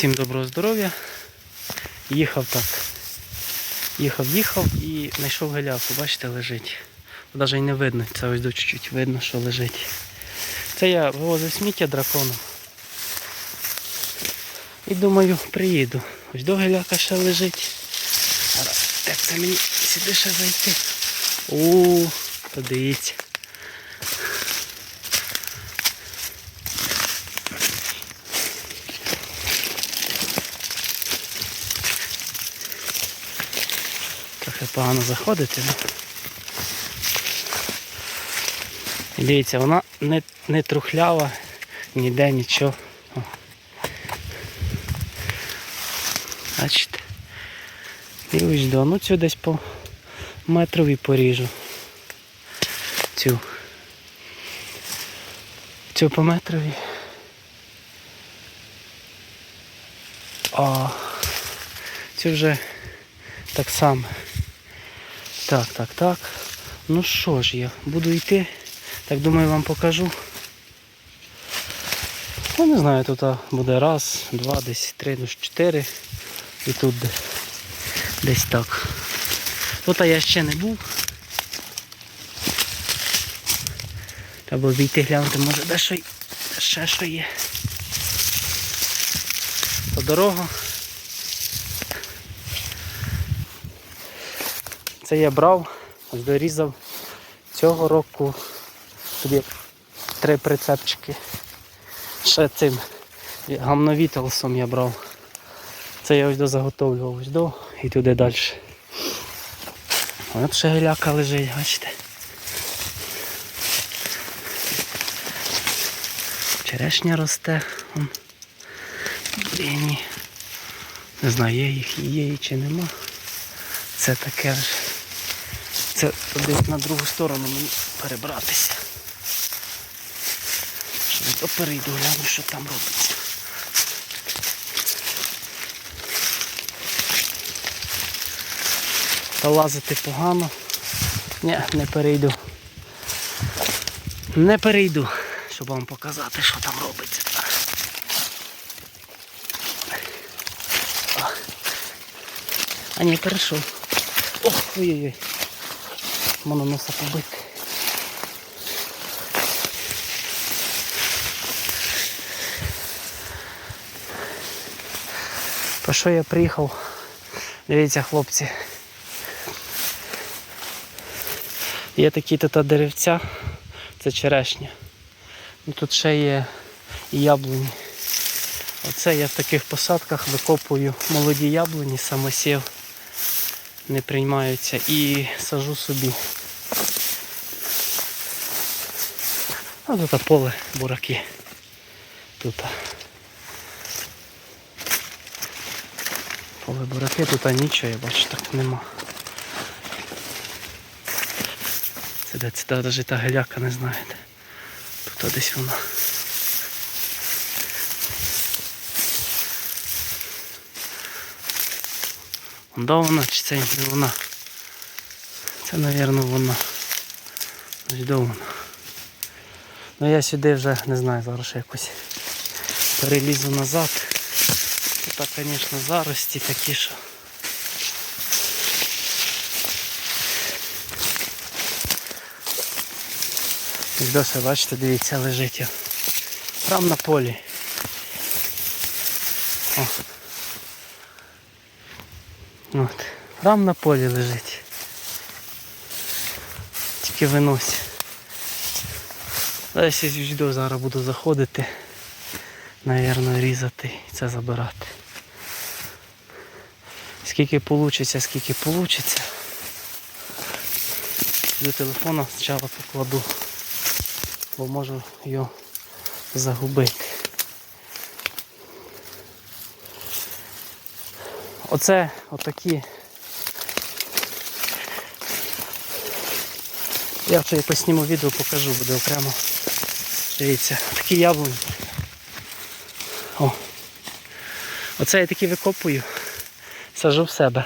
Всім доброго здоров'я. Їхав так. Їхав, їхав і знайшов галяку, бачите, лежить. Навіть не видно, це ось до чуть-чуть видно, що лежить. Це я вивозив сміття драконом. І думаю, приїду. Ось до галяка ще лежить. Як це мені сюди ще зайти? У, подивіться. Трохи погано заходити. І Дивіться, вона не, не трухлява, ніде нічого. О. Бачите? Ось до, ну цю десь по метрові поріжу. Цю. Цю по метрові. А цю вже так само. Так, так, так. Ну що ж я, буду йти. Так думаю вам покажу. Ну не знаю, тут буде раз, два, десь три, ну чотири. І тут де- десь так. Тут я ще не був. Треба війти глянути, може де що ще що є. То дорога. Це я брав, дорізав цього року тобі три прицепчики. Ще цим гамновітелсом я брав. Це я ось до заготовлював ось до і туди далі. От ще геляка лежить, бачите. Черешня росте. Блін. Не знаю, є їх, є її чи нема. Це таке ж. Це десь на другу сторону мені перебратися. То перейду, гляну, що там робиться. Та лазити погано. Ні, не перейду. Не перейду, щоб вам показати, що там робиться. А ні, перейшов. Ох, ой-ой-ой. Воно носа побити. По що я приїхав? Дивіться, хлопці. Є такі тут деревця, це черешня. Ну, Тут ще є яблуні. Оце я в таких посадках викопую молоді яблуні, самосів не приймаються і сажу собі. А тут поле бураки. Тут. Поле бураки, тут нічого, я бачу, так нема. Це де це навіть та геляка не знаєте. Тут десь вона. Да вона чи це не вона? Це, мабуть, вона. Ось вона. Ну я сюди вже не знаю, зараз ще якось перелізу назад. Тут, звісно, зарості такі, що. Досі, бачите, дивіться, лежить. Прямо на полі. О. От. Прямо на полі лежить. Тільки винось. Десь із відео зараз буду заходити. Навірно, різати і це забирати. Скільки вийде, скільки вийде. До телефона спочатку покладу, бо можу його загубити. Оце отакі. Я вже якось зніму відео, покажу, буде окремо. Дивіться, такі яблуні. О. Оце я такі викопую, сажу в себе.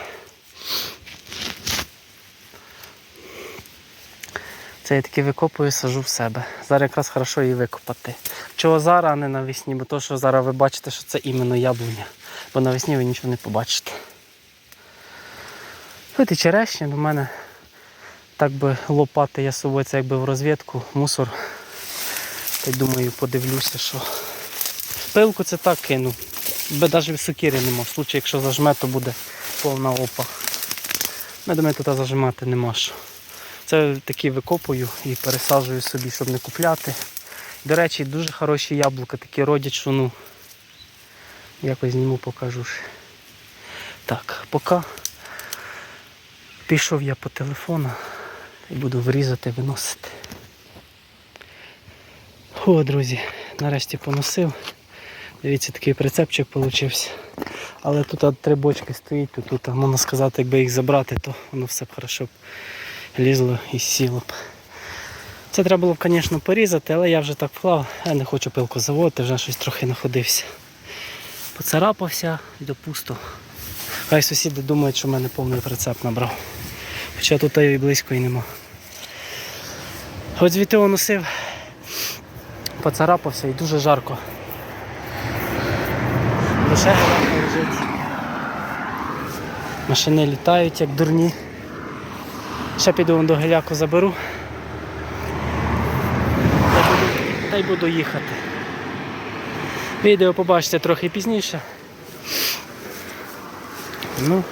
Це я таки викопую, сажу в себе. Зараз якраз хорошо її викопати. чого зараз, а не навесні, бо то, що зараз ви бачите, що це іменно яблуня. Бо навесні ви нічого не побачите. От і черешня до мене так би лопати я собою, це якби в розвідку, мусор. Та й думаю, подивлюся, що. Пилку це так кину. Бо навіть сокири нема. В случаї, якщо зажме, то буде повна опа. Я думаю, тут зажимати нема що. Це такі викопую і пересаджую собі, щоб не купляти. До речі, дуже хороші яблука, такі родять, що ну. Якось зніму, покажу. Так, поки пішов я по телефону і буду врізати, виносити. О, друзі, нарешті поносив. Дивіться, такий прицепчик получився. Але тут три бочки стоїть, то тут, можна сказати, якби їх забрати, то воно все б хорошо б лізло і сіло б. Це треба було б, звісно, порізати, але я вже так вклав, я не хочу пилку заводити, вже щось трохи находився. Поцарапався і допусто. Хай сусіди думають, що в мене повний прицеп набрав. Хоча тут і близько і нема. От звідти носив, поцарапався і дуже жарко. Гарно лежить. Машини літають як дурні. Ще піду до геляку заберу. Та й буду їхати. Відео побачите трохи пізніше. Ну,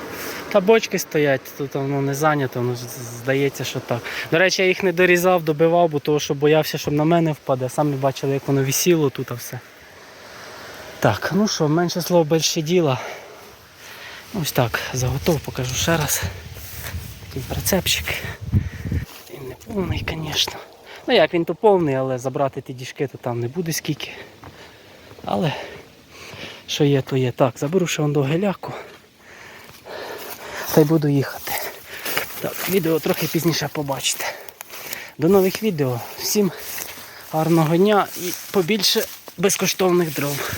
та бочки стоять, тут воно не зайнято, воно здається, що так. До речі, я їх не дорізав, добивав, бо того, що боявся, щоб на мене впаде. Самі бачили, як воно висіло тут а все. Так, ну що, менше слов, більше діла. Ось так, заготов, покажу ще раз. Такий прицепчик. Він не повний, звісно. Ну як він то повний, але забрати ті діжки, то там не буде скільки. Але що є, то є. Так, заберу ще до геляку. Та й буду їхати. Так, відео трохи пізніше побачите. До нових відео. Всім гарного дня і побільше безкоштовних дров.